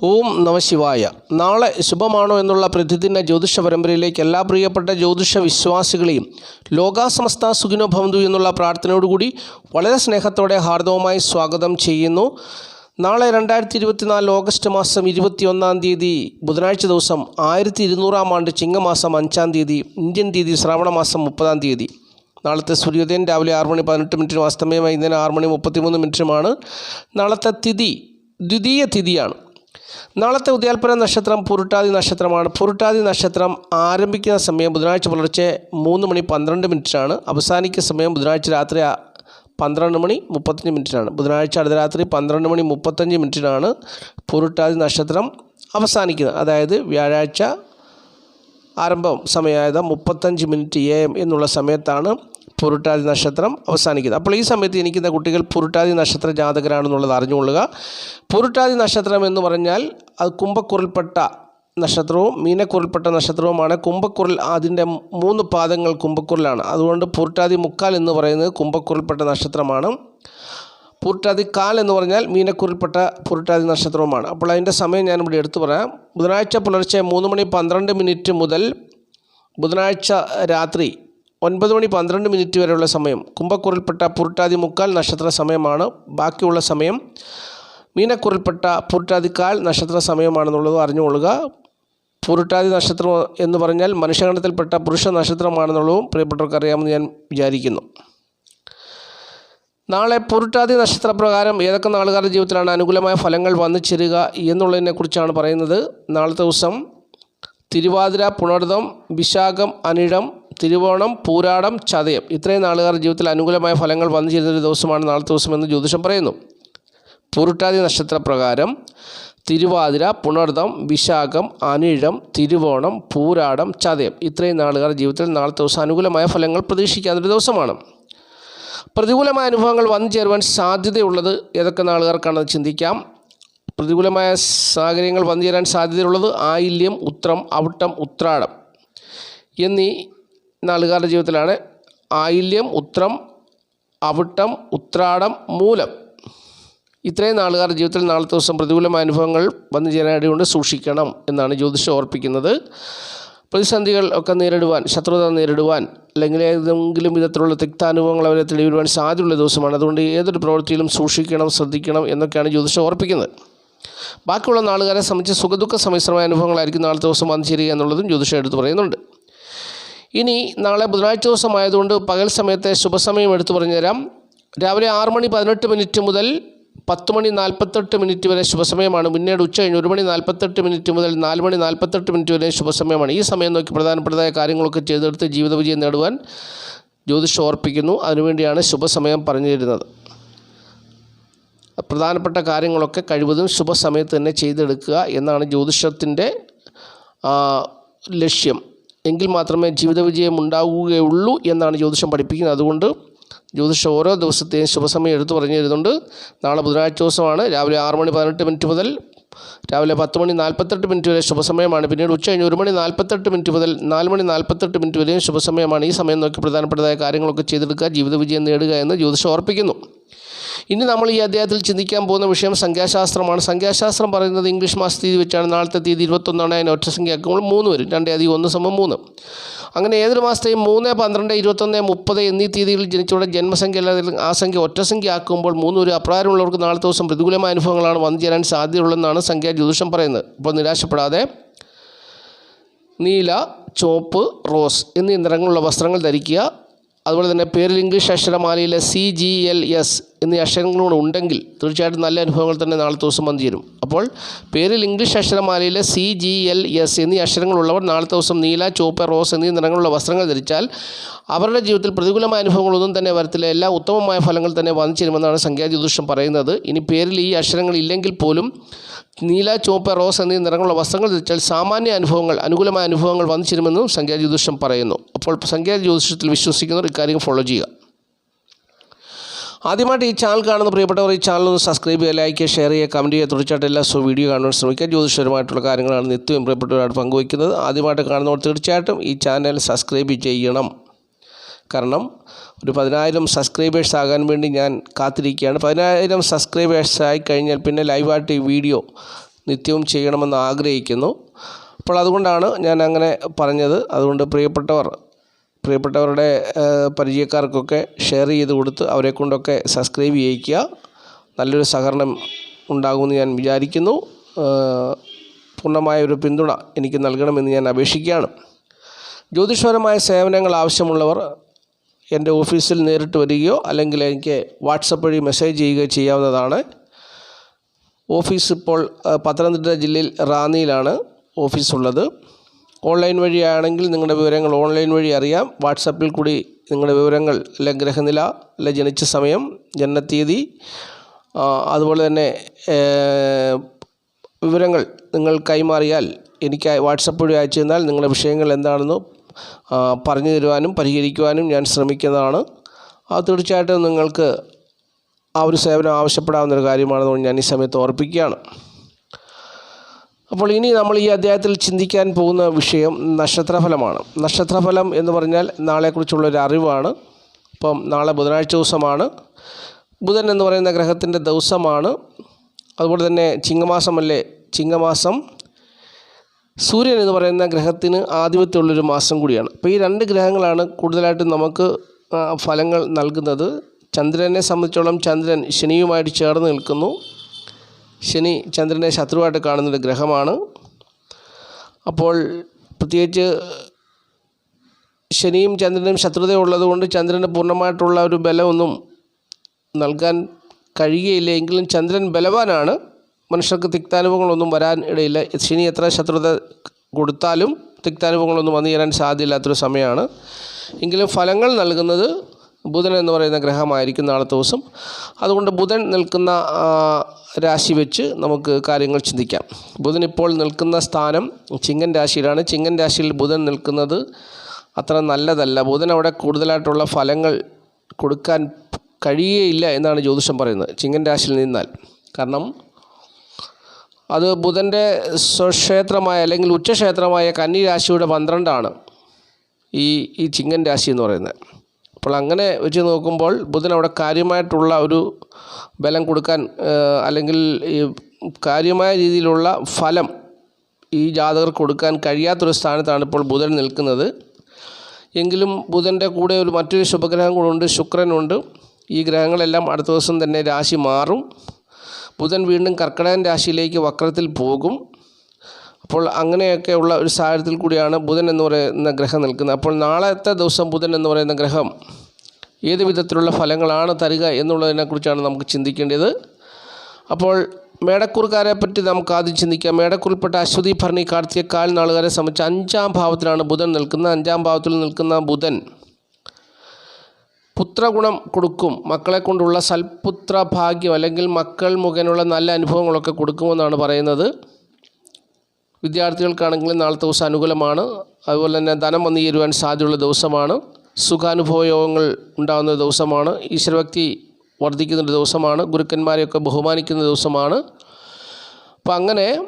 ഓം നമശിവായ നാളെ ശുഭമാണോ എന്നുള്ള പ്രതിദിന ജ്യോതിഷ പരമ്പരയിലേക്ക് എല്ലാ പ്രിയപ്പെട്ട ജ്യോതിഷ വിശ്വാസികളെയും ലോകാസമസ്ത സുഖിനോ ഭവന്തു എന്നുള്ള പ്രാർത്ഥനയോടുകൂടി വളരെ സ്നേഹത്തോടെ ഹാർദവമായി സ്വാഗതം ചെയ്യുന്നു. നാളെ രണ്ടായിരത്തി ഇരുപത്തിനാല് ഓഗസ്റ്റ് മാസം ഇരുപത്തിയൊന്നാം തീയതി ബുധനാഴ്ച ദിവസം ആയിരത്തി ഇരുന്നൂറാം ആണ്ട് ചിങ്ങമാസം അഞ്ചാം തീയതി ഇന്ത്യൻ തീയതി ശ്രാവണ മാസം മുപ്പതാം തീയതി. നാളത്തെ സൂര്യോദയം രാവിലെ ആറ് മണി പതിനെട്ട് മിനിറ്റിനും അസ്തമയം വൈകുന്നേരം ആറ് മണി മുപ്പത്തിമൂന്ന് മിനിറ്റുമാണ് നാളത്തെ തിഥി ദ്വിതീയ തിഥിയാണ്. നാളത്തെ ഉദയാൽപ്പന നക്ഷത്രം പുരുട്ടാതി നക്ഷത്രമാണ്. പുരുട്ടാതി നക്ഷത്രം ആരംഭിക്കുന്ന സമയം ബുധനാഴ്ച പുലർച്ചെ മൂന്ന് മണി പന്ത്രണ്ട് മിനിറ്റിനാണ്. അവസാനിക്കുന്ന സമയം ബുധനാഴ്ച രാത്രി പന്ത്രണ്ട് മണി മുപ്പത്തഞ്ച് മിനിറ്റിനാണ്. ബുധനാഴ്ച അർദ്ധരാത്രി പന്ത്രണ്ട് മണി മുപ്പത്തഞ്ച് മിനിറ്റിനാണ് പുരുട്ടാതി നക്ഷത്രം അവസാനിക്കുന്നത്. അതായത് വ്യാഴാഴ്ച ആരംഭം സമയമായത് മുപ്പത്തഞ്ച് മിനിറ്റ് എ എം എന്നുള്ള സമയത്താണ് പുരുട്ടാതി നക്ഷത്രം അവസാനിക്കുന്നത്. അപ്പോൾ ഈ സമയത്ത് എനിക്കുന്ന കുട്ടികൾ പുരുട്ടാതി നക്ഷത്ര ജാതകരാണെന്നുള്ളത് അറിഞ്ഞുകൊള്ളുക. പുരുട്ടാതി നക്ഷത്രം എന്ന് പറഞ്ഞാൽ അത് കുംഭക്കുറിൽപ്പെട്ട നക്ഷത്രവും മീനക്കുറിൽപ്പെട്ട നക്ഷത്രവുമാണ്. കുംഭക്കുറിൽ അതിന്റെ മൂന്ന് പാദങ്ങൾ കുംഭക്കുറിലാണ്. അതുകൊണ്ട് പുരുട്ടാതി മുക്കാൽ എന്ന് പറയുന്നത് കുംഭക്കുറിൽപ്പെട്ട നക്ഷത്രമാണ്. പുരുട്ടാതി കാൽ എന്ന് പറഞ്ഞാൽ മീനക്കുറിൽപ്പെട്ട പുരുട്ടാതി നക്ഷത്രവുമാണ്. അപ്പോൾ അതിന്റെ സമയം ഞാനിവിടെ എടുത്തു പറയാം. ബുധനാഴ്ച പുലർച്ചെ മൂന്ന് മണി പന്ത്രണ്ട് മിനിറ്റ് മുതൽ ബുധനാഴ്ച രാത്രി ഒൻപത് മണി പന്ത്രണ്ട് മിനിറ്റ് വരെയുള്ള സമയം. കുംഭക്കുറിൽപ്പെട്ട പുരുട്ടാതി മുക്കാൽ നക്ഷത്ര സമയമാണ്. ബാക്കിയുള്ള സമയം മീനക്കുറിൽപ്പെട്ട പുരുട്ടാതിക്കാൽ നക്ഷത്ര സമയമാണെന്നുള്ളത് അറിഞ്ഞുകൊള്ളുക. പുരുട്ടാതി നക്ഷത്രം എന്ന് പറഞ്ഞാൽ മനുഷ്യഗണത്തിൽപ്പെട്ട പുരുഷ നക്ഷത്രമാണെന്നുള്ളതും പ്രിയപ്പെട്ടവർക്ക് അറിയാമെന്ന് ഞാൻ വിചാരിക്കുന്നു. നാളെ പുരുട്ടാതി നക്ഷത്രപ്രകാരം ഏതൊക്കെ നാളുകാരുടെ ജീവിതത്തിലാണ് അനുകൂലമായ ഫലങ്ങൾ വന്നു ചേരുക എന്നുള്ളതിനെക്കുറിച്ചാണ് പറയുന്നത്. നാളത്തെ ദിവസം തിരുവാതിര പുണർദം വിശാഖം അനിഴം തിരുവോണം പൂരാടം ചതയം. ഇത്രയും നാളുകാരുടെ ജീവിതത്തിൽ അനുകൂലമായ ഫലങ്ങൾ വന്നു ചേരുന്ന ഒരു ദിവസമാണ് നാളത്തെ ദിവസമെന്ന് ജ്യോതിഷം പറയുന്നു. പുരുട്ടാതി നക്ഷത്രപ്രകാരം തിരുവാതിര പുണർദം വിശാഖം അനിഴം തിരുവോണം പൂരാടം ചതയം. ഇത്രയും നാളുകാരുടെ ജീവിതത്തിൽ നാളത്തെ ദിവസം അനുകൂലമായ ഫലങ്ങൾ പ്രതീക്ഷിക്കാവുന്ന ദിവസമാണ്. പ്രതികൂലമായ അനുഭവങ്ങൾ വന്നു ചേരുവാൻ സാധ്യതയുള്ളത് ഏതൊക്കെ നാളുകാർക്കാണെന്ന് ചിന്തിക്കാം. പ്രതികൂലമായ സാഹചര്യങ്ങൾ വന്നു ചേരാൻ സാധ്യതയുള്ളത് ആയില്യം ഉത്രം അവിട്ടം ഉത്രാടം എന്നീ നാളുകാരുടെ ജീവിതത്തിലാണ്. ആയില്യം ഉത്രം അവിട്ടം ഉത്രാടം മൂലം ഇത്രയും നാളുകാരുടെ ജീവിതത്തിൽ നാളത്തെ ദിവസം പ്രതികൂലമായ അനുഭവങ്ങൾ വന്നു ചേരാനിടയുണ്ട് സൂക്ഷിക്കണം എന്നാണ് ജ്യോതിഷം ഓർപ്പിക്കുന്നത്. പ്രതിസന്ധികൾ ഒക്കെ നേരിടുവാൻ ശത്രുത നേരിടുവാൻ അല്ലെങ്കിൽ ഏതെങ്കിലും വിധത്തിലുള്ള തിക്താനുഭവങ്ങൾ അവരെ തെളിവിടുവാൻ സാധ്യതയുള്ള ദിവസമാണ്. അതുകൊണ്ട് ഏതൊരു പ്രവൃത്തിയിലും സൂക്ഷിക്കണം ശ്രദ്ധിക്കണം എന്നൊക്കെയാണ് ജ്യോതിഷം ഓർപ്പിക്കുന്നത്. ബാക്കിയുള്ള നാളുകാരെ സംബന്ധിച്ച് സുഖദുഃഖ സമ്മിശ്രമായ അനുഭവങ്ങളായിരിക്കും നാളത്തെ ദിവസം വന്നു ചേരുക എന്നുള്ളതും ജ്യോതിഷം എടുത്തു പറയുന്നുണ്ട്. ഇനി നാളെ ബുധനാഴ്ച ദിവസമായതുകൊണ്ട് പകൽ സമയത്തെ ശുഭസമയം എടുത്തു പറഞ്ഞു തരാം. രാവിലെ ആറ് മണി പതിനെട്ട് മിനിറ്റ് മുതൽ പത്ത് മണി നാൽപ്പത്തെട്ട് മിനിറ്റ് വരെ ശുഭസമയമാണ്. പിന്നീട് ഉച്ച കഴിഞ്ഞ് ഒരു മണി നാൽപ്പത്തെട്ട് മിനിറ്റ് മുതൽ നാല് മണി നാൽപ്പത്തെട്ട് മിനിറ്റ് വരെ ശുഭസമയമാണ്. ഈ സമയം നോക്കി പ്രധാനപ്പെട്ടതായ കാര്യങ്ങളൊക്കെ ചെയ്തെടുത്ത് ജീവിത വിജയം നേടുവാൻ ജ്യോതിഷം ഓർപ്പിക്കുന്നു. അതിനുവേണ്ടിയാണ് ശുഭസമയം പറഞ്ഞു തരുന്നത്. പ്രധാനപ്പെട്ട കാര്യങ്ങളൊക്കെ കഴിവതും ശുഭസമയത്ത് തന്നെ ചെയ്തെടുക്കുക എന്നാണ് ജ്യോതിഷത്തിന്റെ ലക്ഷ്യം. എങ്കിൽ മാത്രമേ ജീവിത വിജയം ഉണ്ടാവുകയുള്ളൂ എന്നാണ് ജ്യോതിഷം പഠിപ്പിക്കുന്നത്. അതുകൊണ്ട് ജ്യോതിഷം ഓരോ ദിവസത്തെയും ശുഭസമയം എടുത്തു പറഞ്ഞു തരുന്നുണ്ട്. നാളെ ബുധനാഴ്ച ദിവസമാണ് രാവിലെ ആറ് മണി പതിനെട്ട് മിനിറ്റ് മുതൽ രാവിലെ പത്ത് മണി നാൽപ്പത്തെട്ട് മിനിറ്റ് വരെ ശുഭസമയമാണ്. പിന്നീട് ഉച്ച കഴിഞ്ഞ് ഒരു മണി നാൽപ്പത്തെട്ട് മിനിറ്റ് മുതൽ നാല് മണി നാൽപ്പത്തെട്ട് മിനിറ്റ് വരെയും ശുഭസമയമാണ്. ഈ സമയം നോക്കി പ്രധാനപ്പെട്ടതായ കാര്യങ്ങളൊക്കെ ചെയ്തെടുക്കുക ജീവിത വിജയം നേടുക എന്ന് ജ്യോതിഷം ഓർപ്പിക്കുന്നു. ഇനി നമ്മൾ ഈ അദ്ദേഹത്തിൽ ചിന്തിക്കാൻ പോകുന്ന വിഷയം സംഖ്യാശാസ്ത്രമാണ്. സംഖ്യാശാസ്ത്രം പറയുന്നത് ഇംഗ്ലീഷ് മാസ തീയതി വെച്ചാണ്. നാളത്തെ തീയതി ഇരുപത്തൊന്നാണ്. അതിന് ഒറ്റ സംഖ്യ ആക്കുമ്പോൾ മൂന്ന് വരും. രണ്ടേ അധികം ഒന്ന് സമം മൂന്ന്. അങ്ങനെ ഏതൊരു മാസത്തെയും മൂന്ന് പന്ത്രണ്ട് ഇരുപത്തൊന്ന് മുപ്പത് എന്നീ തീയതികളിൽ ജനിച്ചവരുടെ ജന്മസംഖ്യ അല്ലാതെ ആ സംഖ്യ ഒറ്റ സംഖ്യ ആക്കുമ്പോൾ മൂന്ന് ഒരു അപ്രകാരമുള്ളവർക്ക് നാളത്തെ ദിവസം പ്രതികൂലമായ അനുഭവങ്ങളാണ് വന്നു ചേരാൻ സാധ്യതയുള്ളതെന്നാണ് സംഖ്യാ ജ്യോതിഷം പറയുന്നത്. അപ്പോൾ നിരാശപ്പെടാതെ നീല ചോപ്പ് റോസ് എന്നീ നിറങ്ങളുള്ള വസ്ത്രങ്ങൾ ധരിക്കുക. അതുപോലെ തന്നെ പേരിൽ ഇംഗ്ലീഷ് അക്ഷരമാലയിലെ സി ജി എൽ എസ് എന്നീ അക്ഷരങ്ങളൂടെ ഉണ്ടെങ്കിൽ തീർച്ചയായിട്ടും നല്ല അനുഭവങ്ങൾ തന്നെ നാളെ ദിവസം വന്നു ചേരും. അപ്പോൾ പേരിൽ ഇംഗ്ലീഷ് അക്ഷരമാലയിലെ സി ജി എൽ എസ് എന്നീ അക്ഷരങ്ങളുള്ളവർ നാളത്തെ ദിവസം നീല ചുവപ്പ് റോസ് എന്നീ നിറങ്ങളുള്ള വസ്ത്രങ്ങൾ ധരിച്ചാൽ അവരുടെ ജീവിതത്തിൽ പ്രതികൂലമായ അനുഭവങ്ങളൊന്നും തന്നെ വരത്തില്ല. എല്ലാ ഉത്തമമായ ഫലങ്ങൾ തന്നെ വന്നു ചേരുമെന്നാണ് സംഖ്യാജ്യോതിഷം പറയുന്നത്. ഇനി പേരിൽ ഈ അക്ഷരങ്ങൾ ഇല്ലെങ്കിൽ പോലും നീല ചുവപ്പ് റോസ് എന്നീ നിറങ്ങളുള്ള വസ്ത്രങ്ങൾ ധരിച്ചാൽ സാമാന്യ അനുഭവങ്ങൾ അനുകൂലമായ അനുഭവങ്ങൾ വന്നു ചേരുമെന്നും സംഖ്യാജ്യോതിഷം പറയുന്നു. അപ്പോൾ സംഖ്യാജ്യോതിഷത്തിൽ വിശ്വസിക്കുന്നവർ ഇക്കാര്യം ഫോളോ ചെയ്യുക. ആദ്യമായിട്ട് ഈ ചാനൽ കാണുന്ന പ്രിയപ്പെട്ടവർ ഈ ചാനൽ ഒന്ന് സബ്സ്ക്രൈബ് ചെയ്യുക ലൈക്ക് ഷെയർ ചെയ്യുക കമന്റ് ചെയ്യുക. തുടർച്ചയായിട്ട് എല്ലാ സോ വീഡിയോ കാണുവാൻ ശ്രമിക്കുക. ജ്യോതിഷപരമായിട്ടുള്ള കാര്യങ്ങളാണ് നിത്യവും പ്രിയപ്പെട്ടവരായിട്ട് പങ്കുവയ്ക്കുന്നത്. ആദ്യമായിട്ട് കാണുന്നവർ തീർച്ചയായിട്ടും ഈ ചാനൽ സബ്സ്ക്രൈബ് ചെയ്യണം. കാരണം ഒരു പതിനായിരം സബ്സ്ക്രൈബേഴ്സ് ആകാൻ വേണ്ടി ഞാൻ കാത്തിരിക്കുകയാണ്. പതിനായിരം സബ്സ്ക്രൈബേഴ്സ് ആയി കഴിഞ്ഞാൽ പിന്നെ ലൈവായിട്ട് ഈ വീഡിയോ നിത്യവും ചെയ്യണമെന്ന് ആഗ്രഹിക്കുന്നു. അപ്പോൾ അതുകൊണ്ടാണ് ഞാൻ അങ്ങനെ പറഞ്ഞത്. അതുകൊണ്ട് പ്രിയപ്പെട്ടവർ പ്രിയപ്പെട്ടവരുടെ പരിചയക്കാർക്കൊക്കെ ഷെയർ ചെയ്ത് കൊടുത്ത് അവരെ കൊണ്ടൊക്കെ സബ്സ്ക്രൈബ് ചെയ്യിക്കുക. നല്ലൊരു സഹകരണം ഉണ്ടാകുമെന്ന് ഞാൻ വിചാരിക്കുന്നു. പൂർണമായ ഒരു പിന്തുണ എനിക്ക് നൽകണമെന്ന് ഞാൻ അപേക്ഷിക്കുകയാണ്. ജ്യോതിഷപരമായ സേവനങ്ങൾ ആവശ്യമുള്ളവർ എന്റെ ഓഫീസിൽ നേരിട്ട് വരികയോ അല്ലെങ്കിൽ എനിക്ക് വാട്സപ്പ് വഴി മെസ്സേജ് ചെയ്യുകയോ ചെയ്യാവുന്നതാണ്. ഓഫീസ് ഇപ്പോൾ പത്തനംതിട്ട ജില്ലയിൽ റാന്നിയിലാണ് ഓഫീസ് ഉള്ളത്. ഓൺലൈൻ വഴിയാണെങ്കിൽ നിങ്ങളുടെ വിവരങ്ങൾ ഓൺലൈൻ വഴി അറിയാം. വാട്സപ്പിൽ കൂടി നിങ്ങളുടെ വിവരങ്ങൾ അല്ലെ ഗ്രഹനില അല്ലെ ജനിച്ച സമയം ജനനത്തീയതി തീയതി അതുപോലെ തന്നെ വിവരങ്ങൾ നിങ്ങൾ കൈമാറിയാൽ എനിക്ക് വാട്സപ്പ് വഴി അയച്ചു തന്നാൽ നിങ്ങളുടെ വിഷയങ്ങൾ എന്താണെന്ന് പറഞ്ഞു തരുവാനും പരിഹരിക്കുവാനും ഞാൻ ശ്രമിക്കുന്നതാണ്. അത് തീർച്ചയായിട്ടും നിങ്ങൾക്ക് ആ ഒരു സേവനം ആവശ്യപ്പെടാവുന്ന ഒരു കാര്യമാണെന്ന് ഞാൻ ഈ സമയത്ത് ഓർപ്പിക്കുകയാണ്. അപ്പോൾ ഇനി നമ്മൾ ഈ അധ്യായത്തിൽ ചിന്തിക്കാൻ പോകുന്ന വിഷയം നക്ഷത്രഫലമാണ്. നക്ഷത്രഫലം എന്ന് പറഞ്ഞാൽ നാളെക്കുറിച്ചുള്ളൊരു അറിവാണ്. അപ്പം നാളെ ബുധനാഴ്ച ദിവസമാണ്. ബുധൻ എന്ന് പറയുന്ന ഗ്രഹത്തിന്റെ ദിവസമാണ്. അതുപോലെ തന്നെ ചിങ്ങമാസമല്ലേ ചിങ്ങമാസം. സൂര്യൻ എന്ന് പറയുന്ന ഗ്രഹത്തിന് ആധിപത്യമുള്ളൊരു മാസം കൂടിയാണ്. അപ്പോൾ ഈ രണ്ട് ഗ്രഹങ്ങളാണ് കൂടുതലായിട്ടും നമുക്ക് ഫലങ്ങൾ നൽകുന്നത്. ചന്ദ്രനെ സംബന്ധിച്ചോളം ചന്ദ്രൻ ശനിയുമായിട്ട് ചേർന്ന് നിൽക്കുന്നു. ശനി ചന്ദ്രനെ ശത്രുവായിട്ട് കാണുന്നൊരു ഗ്രഹമാണ്. അപ്പോൾ പ്രത്യേകിച്ച് ശനിയും ചന്ദ്രനും ശത്രുതയുള്ളത് കൊണ്ട് ചന്ദ്രന് പൂർണമായിട്ടുള്ള ഒരു ബലമൊന്നും നൽകാൻ കഴിയുകയില്ല. എങ്കിലും ചന്ദ്രൻ ബലവാനാണ്. മനുഷ്യർക്ക് തിക്താനുഭവങ്ങളൊന്നും വരാൻ ഇടയില്ല. ശനി എത്ര ശത്രുത കൊടുത്താലും തിക്താനുഭവങ്ങളൊന്നും വന്നു ചേരാൻ സാധ്യമില്ലാത്തൊരു സമയമാണ്. എങ്കിലും ഫലങ്ങൾ നൽകുന്നത് ബുധൻ എന്ന് പറയുന്ന ഗ്രഹമായിരിക്കും നാളത്തെ ദിവസം. അതുകൊണ്ട് ബുധൻ നിൽക്കുന്ന രാശി വെച്ച് നമുക്ക് കാര്യങ്ങൾ ചിന്തിക്കാം. ബുധൻ ഇപ്പോൾ നിൽക്കുന്ന സ്ഥാനം ചിങ്ങൻ രാശിയിലാണ്. ചിങ്ങൻ രാശിയിൽ ബുധൻ നിൽക്കുന്നത് അത്ര നല്ലതല്ല. ബുധൻ അവിടെ കൂടുതലായിട്ടുള്ള ഫലങ്ങൾ കൊടുക്കാൻ കഴിയേയില്ല എന്നാണ് ജ്യോതിഷം പറയുന്നത്. ചിങ്ങൻ രാശിയിൽ നിന്നാൽ. കാരണം അത് ബുധന്റെ സ്വക്ഷേത്രമായ അല്ലെങ്കിൽ ഉച്ചക്ഷേത്രമായ കന്നി രാശിയുടെ പന്ത്രണ്ടാണ് ഈ ഈ ചിങ്ങൻ രാശി എന്ന് പറയുന്നത്. അപ്പോൾ അങ്ങനെ വെച്ച് നോക്കുമ്പോൾ ബുധൻ അവിടെ കാര്യമായിട്ടുള്ള ഒരു ബലം കൊടുക്കാൻ അല്ലെങ്കിൽ ഈ കാര്യമായ രീതിയിലുള്ള ഫലം ഈ ജാതകർക്ക് കൊടുക്കാൻ കഴിയാത്തൊരു സ്ഥാനത്താണ് ഇപ്പോൾ ബുധൻ നിൽക്കുന്നത്. എങ്കിലും ബുധന്റെ കൂടെ ഒരു മറ്റൊരു ശുഭഗ്രഹം കൂടെ ശുക്രനുണ്ട് ഈ ഗ്രഹങ്ങളെല്ലാം അടുത്ത ദിവസം തന്നെ രാശി മാറും. ബുധൻ വീണ്ടും കർക്കിടകൻ രാശിയിലേക്ക് വക്രത്തിൽ പോകും. അപ്പോൾ അങ്ങനെയൊക്കെയുള്ള ഒരു സാഹചര്യത്തിൽ കൂടിയാണ് ബുധൻ എന്ന് പറയുന്ന ഗ്രഹം നിൽക്കുന്നത്. അപ്പോൾ നാളത്തെ ദിവസം ബുധൻ എന്ന് പറയുന്ന ഗ്രഹം ഏത് വിധത്തിലുള്ള ഫലങ്ങളാണ് തരിക എന്നുള്ളതിനെക്കുറിച്ചാണ് നമുക്ക് ചിന്തിക്കേണ്ടത്. അപ്പോൾ മേടക്കൂറുകാരെ പറ്റി നമുക്ക് ആദ്യം ചിന്തിക്കാം. മേടക്കൂറിൽപ്പെട്ട അശ്വതി ഭരണി കാർത്തിക കാൽ നാളുകാരെ സംബന്ധിച്ച് അഞ്ചാം ഭാവത്തിലാണ് ബുധൻ നിൽക്കുന്നത്. അഞ്ചാം ഭാവത്തിൽ നിൽക്കുന്ന ബുധൻ പുത്രഗുണം കൊടുക്കും. മക്കളെ കൊണ്ടുള്ള സൽപുത്ര ഭാഗ്യം അല്ലെങ്കിൽ മക്കൾ മുഖേനുള്ള നല്ല അനുഭവങ്ങളൊക്കെ കൊടുക്കുമെന്നാണ് പറയുന്നത്. വിദ്യാർത്ഥികൾക്കാണെങ്കിലും നാളത്തെ ദിവസം അനുകൂലമാണ്. അതുപോലെ തന്നെ ധനം വന്നു ചേരുവാൻ സാധ്യതയുള്ള ദിവസമാണ്. സുഖാനുഭവ യോഗങ്ങൾ ഉണ്ടാകുന്ന ദിവസമാണ്. ഈശ്വരഭക്തി വർദ്ധിക്കുന്ന ദിവസമാണ്. ഗുരുക്കന്മാരെയൊക്കെ ബഹുമാനിക്കുന്ന ദിവസമാണ്. അപ്പം അങ്ങനെ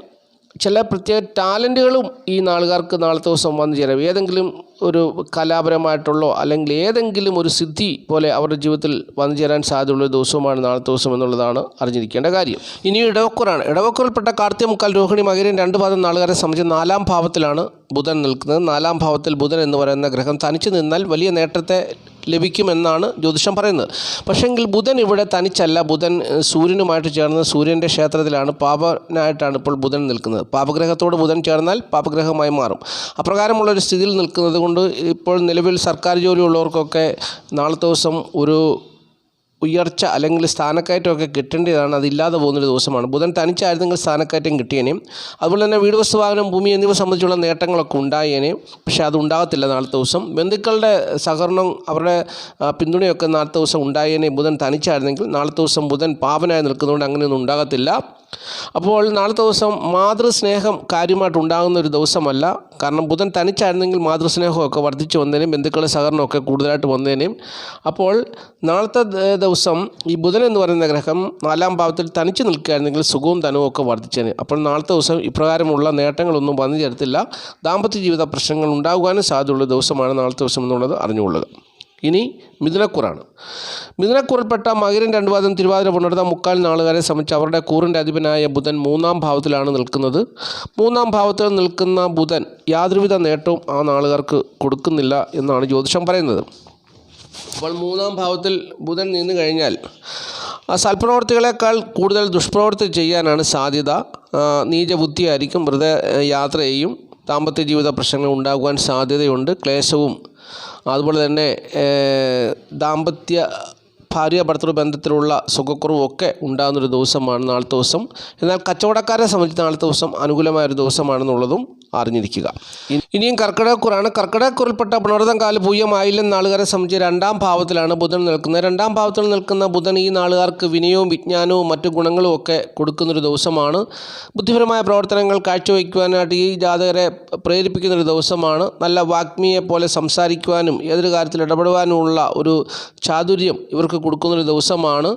ചില പ്രത്യേക ടാലന്റുകളും ഈ നാളുകാർക്ക് നാളത്തെ ദിവസം വന്നു ചേരാം. ഏതെങ്കിലും ഒരു കലാപരമായിട്ടുള്ളോ അല്ലെങ്കിൽ ഏതെങ്കിലും ഒരു സിദ്ധി പോലെ അവരുടെ ജീവിതത്തിൽ വന്നു ചേരാൻ സാധ്യതയുള്ള ദിവസവുമാണ് നാളത്തെ ദിവസം എന്നുള്ളതാണ് അറിഞ്ഞിരിക്കേണ്ട കാര്യം. ഇനി ഇടവക്കൂറാണ്. ഇടവക്കൂറിൽപ്പെട്ട കാർത്തിക മുക്കാൽ രോഹിണി മകരൻ രണ്ട് പാദം നാളുകാരെ സംബന്ധിച്ച് നാലാം ഭാവത്തിലാണ് ബുധൻ നിൽക്കുന്നത്. നാലാം ഭാവത്തിൽ ബുധൻ എന്ന് പറയുന്ന ഗ്രഹം തനിച്ച് നിന്നാൽ വലിയ നേട്ടത്തെ ലഭിക്കുമെന്നാണ് ജ്യോതിഷം പറയുന്നത്. പക്ഷേങ്കിൽ ബുധൻ ഇവിടെ തനിച്ചല്ല. ബുധൻ സൂര്യനുമായിട്ട് ചേർന്ന് സൂര്യന്റെ ക്ഷേത്രത്തിലാണ്. പാപനായിട്ടാണ് ഇപ്പോൾ ബുധൻ നിൽക്കുന്നത്. പാപഗ്രഹത്തോട് ബുധൻ ചേർന്നാൽ പാപഗ്രഹമായി മാറും. അപ്രകാരമുള്ള ഒരു സ്ഥിതിയിൽ നിൽക്കുന്നത് കൊണ്ട് ഇപ്പോൾ നിലവിൽ സർക്കാർ ജോലി ഉള്ളവർക്കൊക്കെ നാളത്തെ ദിവസം ഒരു ഉയർച്ച അല്ലെങ്കിൽ സ്ഥാനക്കയറ്റമൊക്കെ കിട്ടേണ്ടതാണ്. അതില്ലാതെ പോകുന്നൊരു ദിവസമാണ്. ബുധൻ തനിച്ചായിരുന്നെങ്കിൽ സ്ഥാനക്കയറ്റം കിട്ടിയേനെയും അതുപോലെ തന്നെ വീട് വസ്തുവാഹനം ഭൂമി എന്നിവ സംബന്ധിച്ചുള്ള നേട്ടങ്ങളൊക്കെ ഉണ്ടായേനെയും പക്ഷേ അത് ഉണ്ടാകത്തില്ല നാളത്തെ ദിവസം. ബന്ധുക്കളുടെ സഹകരണം അവരുടെ പിന്തുണയൊക്കെ നാളത്തെ ദിവസം ഉണ്ടായേനെ. ബുധൻ തനിച്ചായിരുന്നെങ്കിൽ നാളത്തെ ദിവസം ബുധൻ പാപനായി നിൽക്കുന്നതുകൊണ്ട് അങ്ങനെയൊന്നും ഉണ്ടാകത്തില്ല. അപ്പോൾ നാളത്തെ ദിവസം മാതൃസ്നേഹം കാര്യമായിട്ട് ഉണ്ടാകുന്ന ഒരു ദിവസമല്ല. കാരണം ബുധൻ തനിച്ചായിരുന്നെങ്കിൽ മാതൃസ്നേഹമൊക്കെ വർദ്ധിച്ചു വന്നതിനും ബന്ധുക്കളുടെ സഹകരണമൊക്കെ കൂടുതലായിട്ട് വന്നതിനും അപ്പോൾ നാളത്തെ ദിവസം ഈ ബുധൻ എന്ന് പറയുന്ന ഗ്രഹം നാലാം ഭാവത്തിൽ തനിച്ച് നിൽക്കുകയായിരുന്നെങ്കിൽ സുഖവും ധനവും ഒക്കെ വർദ്ധിച്ചേനെ. അപ്പോൾ നാളത്തെ ദിവസം ഇപ്രകാരമുള്ള നേട്ടങ്ങളൊന്നും വന്നു ചേർത്തില്ല ദാമ്പത്യ ജീവിത പ്രശ്നങ്ങൾ ഉണ്ടാകുവാനും സാധ്യതയുള്ള ദിവസമാണ് നാളത്തെ ദിവസം എന്നുള്ളത് അറിഞ്ഞുകൊള്ളുക. ഇനി മിഥുനക്കൂറാണ്. മിഥുനക്കൂറിൽപ്പെട്ട മകരൻ രണ്ടുപാദം തിരുവാതിര പുണർത്ത മുക്കാൽ നാളുകാരെ സംബന്ധിച്ച് അവരുടെ കൂറിന്റെ അധിപനായ ബുധൻ മൂന്നാം ഭാവത്തിലാണ് നിൽക്കുന്നത്. മൂന്നാം ഭാവത്തിൽ നിൽക്കുന്ന ബുധൻ യാതൊരുവിധ നേട്ടവും ആ നാളുകാർക്ക് കൊടുക്കുന്നില്ല എന്നാണ് ജ്യോതിഷം പറയുന്നത്. അപ്പോൾ മൂന്നാം ഭാവത്തിൽ ബുധൻ നിന്ന് കഴിഞ്ഞാൽ സൽപ്രവർത്തികളെക്കാൾ കൂടുതൽ ദുഷ്പ്രവർത്തി ചെയ്യാനാണ് സാധ്യത. നീചബുദ്ധിയായിരിക്കും വെറുതെ യാത്ര ദാമ്പത്യ ജീവിത പ്രശ്നങ്ങൾ ഉണ്ടാകുവാൻ സാധ്യതയുണ്ട്. ക്ലേശവും അതുപോലെ തന്നെ ദാമ്പത്യ ഭാര്യ ഭർത്തൃ ബന്ധത്തിലുള്ള സുഖക്കുറവൊക്കെ ഉണ്ടാകുന്നൊരു ദിവസമാണ് നാളത്തെ ദിവസം. എന്നാൽ കച്ചവടക്കാരെ സംബന്ധിച്ച് നാളത്തെ ദിവസം അനുകൂലമായൊരു ദിവസമാണെന്നുള്ളതും അറിഞ്ഞിരിക്കുക. ഇനിയും കർക്കിടകക്കുറാണ്. കർക്കിടകക്കുറിൽപ്പെട്ട പുണർതം കാല പൂയമായില്ലെന്ന നാളുകാരെ സംബന്ധിച്ച് രണ്ടാം ഭാവത്തിലാണ് ബുധൻ നിൽക്കുന്നത്. രണ്ടാം ഭാവത്തിൽ നിൽക്കുന്ന ബുധൻ ഈ നാളുകാർക്ക് വിനയവും വിജ്ഞാനവും മറ്റു ഗുണങ്ങളും ഒക്കെ കൊടുക്കുന്നൊരു ദിവസമാണ്. ബുദ്ധിപരമായ പ്രവർത്തനങ്ങൾ കാഴ്ചവെക്കുവാനായിട്ട് ഈ ജാതകരെ പ്രേരിപ്പിക്കുന്നൊരു ദിവസമാണ്. നല്ല വാഗ്മിയെ പോലെ സംസാരിക്കുവാനും ഏതൊരു കാര്യത്തിൽ ഇടപെടുവാനുമുള്ള ഒരു ചാതുര്യം ഇവർക്ക് കൊടുക്കുന്നൊരു ദിവസമാണ്.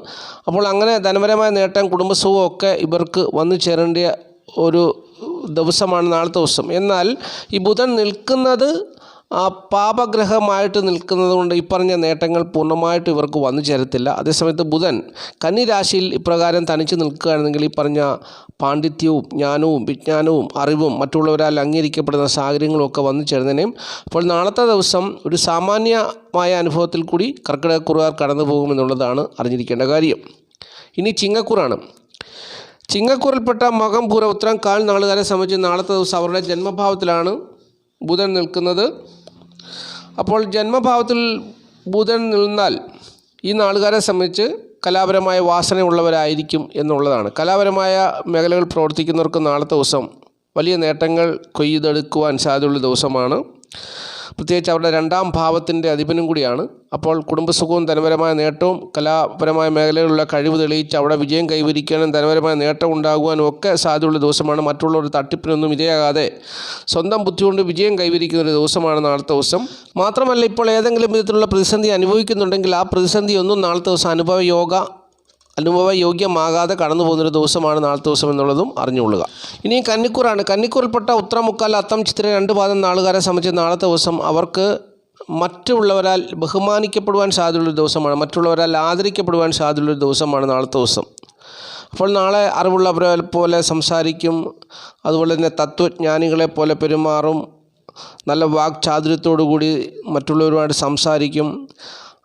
അപ്പോൾ അങ്ങനെ ധനപരമായ നേട്ടം കുടുംബസുഖം ഒക്കെ ഇവർക്ക് വന്നു ചേരേണ്ട ഒരു ദിവസമാണ് നാളത്തെ ദിവസം. എന്നാൽ ഈ ബുധൻ നിൽക്കുന്നത് ആ പാപഗ്രഹമായിട്ട് നിൽക്കുന്നത് കൊണ്ട് ഈ പറഞ്ഞ നേട്ടങ്ങൾ പൂർണമായിട്ട് ഇവർക്ക് വന്നു ചേരത്തില്ല. അതേസമയത്ത് ബുധൻ കന്നിരാശിയിൽ ഇപ്രകാരം തനിച്ച് നിൽക്കുകയാണെങ്കിൽ ഈ പറഞ്ഞ പാണ്ഡിത്യവും ജ്ഞാനവും വിജ്ഞാനവും അറിവും മറ്റുള്ളവരാൽ അംഗീകരിക്കപ്പെടുന്ന സാഹചര്യങ്ങളും ഒക്കെ വന്നു ചേരുന്നതിനെയും അപ്പോൾ നാളത്തെ ദിവസം ഒരു സാമാന്യമായ അനുഭവത്തിൽ കൂടി കർക്കിടകക്കുറുകാർ കടന്നു പോകുമെന്നുള്ളതാണ് അറിഞ്ഞിരിക്കേണ്ട കാര്യം. ഇനി ചിങ്ങക്കുറാണ്. ചിങ്ങക്കുറിൽപ്പെട്ട മകം പൂര ഉത്തരം കാൽ നാളുകാരെ സംബന്ധിച്ച് നാളത്തെ ദിവസം അവരുടെ ജന്മഭാവത്തിലാണ് ബുധൻ നിൽക്കുന്നത്. അപ്പോൾ ജന്മഭാവത്തിൽ ബുധൻ നിന്നാൽ ഈ നാളുകാരെ സംബന്ധിച്ച് കലാപരമായ വാസനയുള്ളവരായിരിക്കും എന്നുള്ളതാണ്. കലാപരമായ മേഖലകൾ പ്രവർത്തിക്കുന്നവർക്ക് നാളത്തെ ദിവസം വലിയ നേട്ടങ്ങൾ കൊയ്തെടുക്കുവാൻ സാധ്യതയുള്ള ദിവസമാണ് പ്രത്യേകിച്ച് അവരുടെ രണ്ടാം ഭാവത്തിന്റെ അധിപനും കൂടിയാണ്. അപ്പോൾ കുടുംബസുഖവും ധനപരമായ നേട്ടവും കലാപരമായ മേഖലയിലുള്ള കഴിവ് തെളിയിച്ച് അവിടെ വിജയം കൈവരിക്കാനും ധനപരമായ നേട്ടം ഉണ്ടാകുവാനും ഒക്കെ സാധ്യതയുള്ള ദിവസമാണ്. മറ്റുള്ളവർ തട്ടിപ്പിനൊന്നും ഇരയാകാതെ സ്വന്തം ബുദ്ധി കൊണ്ട് വിജയം കൈവരിക്കുന്ന ഒരു ദിവസമാണ് നാളത്തെ ദിവസം. മാത്രമല്ല ഇപ്പോൾ ഏതെങ്കിലും വിധത്തിലുള്ള പ്രതിസന്ധി അനുഭവിക്കുന്നുണ്ടെങ്കിൽ ആ പ്രതിസന്ധി ഒന്നും നാളത്തെ ദിവസം അനുഭവ യോഗ അനുഭവയോഗ്യമാകാതെ കടന്നു പോകുന്നൊരു ദിവസമാണ് നാളത്തെ ദിവസം എന്നുള്ളതും അറിഞ്ഞുകൊള്ളുക. ഇനി കന്നിക്കൂറാണ്. കന്നിക്കൂറിൽപ്പെട്ട ഉത്തരമുക്കാൽ അത്തം ചിത്ര രണ്ട് പാദം നാളുകാരെ സംബന്ധിച്ച് നാളത്തെ ദിവസം അവർക്ക് മറ്റുള്ളവരാൽ ബഹുമാനിക്കപ്പെടുവാൻ സാധ്യതയുള്ളൊരു ദിവസമാണ്. മറ്റുള്ളവരാൽ ആദരിക്കപ്പെടുവാൻ സാധ്യതയുള്ളൊരു ദിവസമാണ് നാളത്തെ ദിവസം. അപ്പോൾ നാളെ അറിവുള്ളവരെ പോലെ സംസാരിക്കും. അതുപോലെ തന്നെ തത്വജ്ഞാനികളെ പോലെ പെരുമാറും. നല്ല വാക്ചാതുര്യത്തോടു കൂടി മറ്റുള്ളവരുമായിട്ട് സംസാരിക്കും.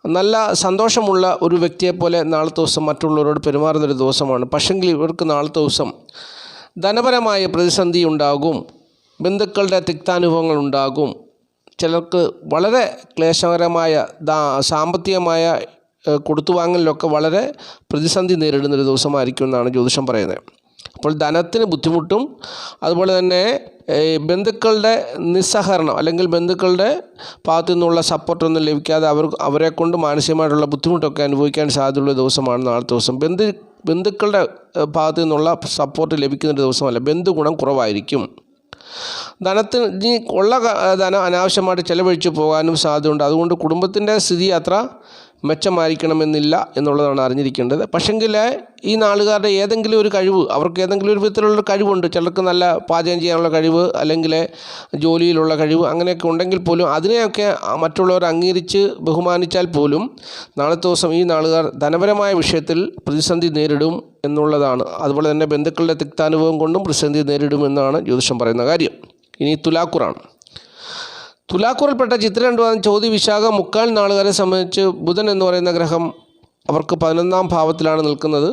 നല്ല സന്തോഷമുള്ള ഒരു വ്യക്തിയെപ്പോലെ നാളത്തെ ദിവസം മറ്റുള്ളവരോട് പെരുമാറുന്നൊരു ദിവസമാണ്. പക്ഷെങ്കിൽ ഇവർക്ക് നാളത്തെ ദിവസം ധനപരമായ പ്രതിസന്ധി ഉണ്ടാകും. ബന്ധുക്കളുടെ തിക്താനുഭവങ്ങൾ ഉണ്ടാകും. ചിലർക്ക് വളരെ ക്ലേശകരമായ സാമ്പത്തികമായ കൊടുത്തുവാങ്ങലിലൊക്കെ വളരെ പ്രതിസന്ധി നേരിടുന്നൊരു ദിവസമായിരിക്കും എന്നാണ് ജ്യോതിഷം പറയുന്നത്. അപ്പോൾ ധനത്തിന് ബുദ്ധിമുട്ടും അതുപോലെ തന്നെ ബന്ധുക്കളുടെ നിസ്സഹകരണം അല്ലെങ്കിൽ ബന്ധുക്കളുടെ ഭാഗത്തു നിന്നുള്ള സപ്പോർട്ടൊന്നും ലഭിക്കാതെ അവർ അവരെ കൊണ്ട് മാനസികമായിട്ടുള്ള ബുദ്ധിമുട്ടൊക്കെ അനുഭവിക്കാൻ സാധ്യതയുള്ള ദിവസമാണ് നാളത്തെ ദിവസം. ബന്ധു ബന്ധുക്കളുടെ ഭാഗത്തു നിന്നുള്ള സപ്പോർട്ട് ലഭിക്കുന്ന ഒരു ദിവസമല്ല. ബന്ധുഗുണം കുറവായിരിക്കും. ധനത്തിന് ഇനി ഉള്ള ധനം അനാവശ്യമായിട്ട് ചിലവഴിച്ചു പോകാനും സാധ്യതയുണ്ട്. അതുകൊണ്ട് കുടുംബത്തിന്റെ സ്ഥിതി അത്ര മെച്ചമായിരിക്കണമെന്നില്ല എന്നുള്ളതാണ് അറിഞ്ഞിരിക്കേണ്ടത്. പക്ഷെങ്കിൽ ഈ നാളുകാരുടെ ഏതെങ്കിലും ഒരു കഴിവ് അവർക്ക് ഏതെങ്കിലും ഒരു വിധത്തിലുള്ള കഴിവുണ്ട്. ചിലർക്ക് നല്ല പാചകം ചെയ്യാനുള്ള കഴിവ് അല്ലെങ്കിൽ ജോലിയിലുള്ള കഴിവ് അങ്ങനെയൊക്കെ ഉണ്ടെങ്കിൽ പോലും അതിനെയൊക്കെ മറ്റുള്ളവർ അംഗീകരിച്ച് ബഹുമാനിച്ചാൽ പോലും നാളത്തെ ദിവസം ഈ നാളുകാർ ധനപരമായ വിഷയത്തിൽ പ്രതിസന്ധി നേരിടും എന്നുള്ളതാണ്. അതുപോലെ തന്നെ ബന്ധുക്കളുടെ തിക്താനുഭവം കൊണ്ടും പ്രതിസന്ധി നേരിടുമെന്നാണ് ജ്യോതിഷം പറയുന്ന കാര്യം. ഇനി തുലാക്കുറാണ് തുലാക്കൂറിൽപ്പെട്ട ചിത്ര രണ്ട് പാദം ചോതി വിശാഖ മുക്കാൽ നാളുകാരെ സംബന്ധിച്ച് ബുധൻ എന്ന് പറയുന്ന ഗ്രഹം അവർക്ക് പതിനൊന്നാം ഭാവത്തിലാണ് നിൽക്കുന്നത്.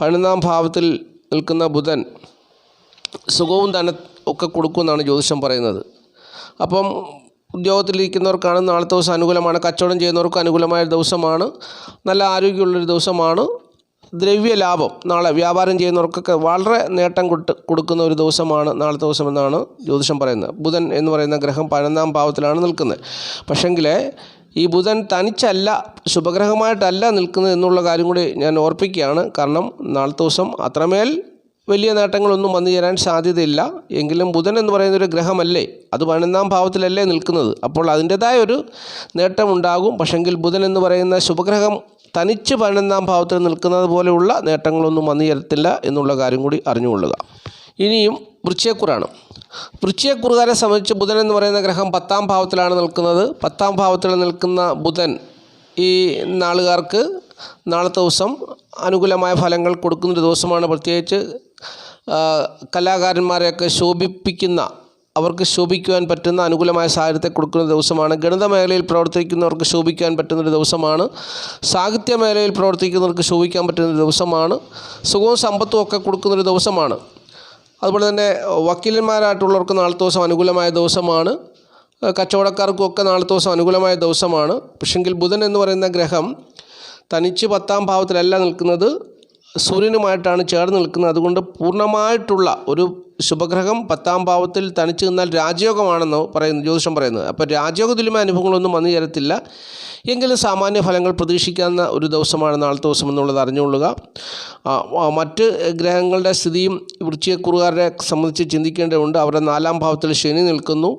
പതിനൊന്നാം ഭാവത്തിൽ നിൽക്കുന്ന ബുധൻ സുഖവും ധന ഒക്കെ കൊടുക്കുമെന്നാണ് ജ്യോതിഷം പറയുന്നത്. അപ്പം ഉദ്യോഗത്തിലിരിക്കുന്നവർക്കാണ് നാളത്തെ ദിവസം അനുകൂലമാണ് കച്ചവടം ചെയ്യുന്നവർക്ക് അനുകൂലമായ ദിവസമാണ് നല്ല ആരോഗ്യമുള്ളൊരു ദിവസമാണ്. ദ്രവ്യ ലാഭം നാളെ വ്യാപാരം ചെയ്യുന്നവർക്കൊക്കെ വളരെ നേട്ടം കൊട്ട് കൊടുക്കുന്ന ഒരു ദിവസമാണ് നാളത്തെ ദിവസമെന്നാണ് ജ്യോതിഷം പറയുന്നത്. ബുധൻ എന്ന് പറയുന്ന ഗ്രഹം പതിനൊന്നാം ഭാവത്തിലാണ് നിൽക്കുന്നത്. പക്ഷെങ്കിൽ ഈ ബുധൻ തനിച്ചല്ല ശുഭഗ്രഹമായിട്ടല്ല നിൽക്കുന്നത് എന്നുള്ള കാര്യം കൂടി ഞാൻ ഓർപ്പിക്കുകയാണ്. കാരണം നാളത്തെ ദിവസം അത്രമേൽ വലിയ നേട്ടങ്ങളൊന്നും വന്നു ചേരാൻ സാധ്യതയില്ല. എങ്കിലും ബുധൻ എന്ന് പറയുന്ന ഒരു ഗ്രഹമല്ലേ അത് പതിനൊന്നാം ഭാവത്തിലല്ലേ നിൽക്കുന്നത്. അപ്പോൾ അതിന്റെതായ ഒരു നേട്ടമുണ്ടാകും. പക്ഷെങ്കിൽ ബുധൻ എന്ന് പറയുന്ന ശുഭഗ്രഹം തനിച്ച് പതിനൊന്നാം ഭാവത്തിൽ നിൽക്കുന്നത് പോലെയുള്ള നേട്ടങ്ങളൊന്നും വന്നു ചേരത്തില്ല എന്നുള്ള കാര്യം കൂടി അറിഞ്ഞുകൊള്ളുക. ഇനിയും വൃശ്ചയക്കുറാണ് വൃശ്ചികക്കുറുകാരെ സംബന്ധിച്ച് ബുധൻ എന്ന് പറയുന്ന ഗ്രഹം പത്താം ഭാവത്തിലാണ് നിൽക്കുന്നത്. പത്താം ഭാവത്തിൽ നിൽക്കുന്ന ബുധൻ ഈ നാളുകാർക്ക് നാളത്തെ ദിവസം അനുകൂലമായ ഫലങ്ങൾ കൊടുക്കുന്നൊരു ദിവസമാണ്. പ്രത്യേകിച്ച് കലാകാരന്മാരെയൊക്കെ ശോഭിപ്പിക്കുന്ന അവർക്ക് ശോഭിക്കുവാൻ പറ്റുന്ന അനുകൂലമായ സാഹചര്യത്തെ കൊടുക്കുന്ന ദിവസമാണ്. ഗണിത മേഖലയിൽ പ്രവർത്തിക്കുന്നവർക്ക് ശോഭിക്കാൻ പറ്റുന്നൊരു ദിവസമാണ്. സാഹിത്യ മേഖലയിൽ പ്രവർത്തിക്കുന്നവർക്ക് ശോഭിക്കാൻ പറ്റുന്ന ദിവസമാണ്. സുഖവും സമ്പത്തും ഒക്കെ കൊടുക്കുന്നൊരു ദിവസമാണ്. അതുപോലെ തന്നെ വക്കീലന്മാരായിട്ടുള്ളവർക്ക് നാളത്തെ ദിവസം അനുകൂലമായ ദിവസമാണ്. കച്ചവടക്കാർക്കുമൊക്കെ നാളത്തെ ദിവസം അനുകൂലമായ ദിവസമാണ്. പക്ഷെങ്കിൽ ബുധൻ എന്ന് പറയുന്ന ഗ്രഹം തനിച്ച് പത്താം ഭാവത്തിലല്ല നിൽക്കുന്നത്. സൂര്യനുമായിട്ടാണ് ചേർന്ന് നിൽക്കുന്നത്. അതുകൊണ്ട് പൂർണമായിട്ടുള്ള ഒരു ശുഭഗ്രഹം പത്താം ഭാവത്തിൽ തനിച്ച് നിന്നാൽ രാജയോഗമാണെന്ന് പറയുന്നു ജ്യോതിഷം പറയുന്നത് അപ്പോൾ രാജയോഗ തുല്യമായ അനുഭവങ്ങളൊന്നും വന്നു ചേരത്തില്ല. എങ്കിലും സാമാന്യ ഫലങ്ങൾ പ്രതീക്ഷിക്കാവുന്ന ഒരു ദിവസമാണ് നാളത്തെ ദിവസം എന്നുള്ളത് അറിഞ്ഞുകൊള്ളുക. മറ്റ് ഗ്രഹങ്ങളുടെ സ്ഥിതിയും വൃശ്ചികക്കുറുകാരെ സംബന്ധിച്ച് ചിന്തിക്കേണ്ടതുണ്ട്. അവരുടെ നാലാം ഭാവത്തിൽ ശനി നിൽക്കുന്നു.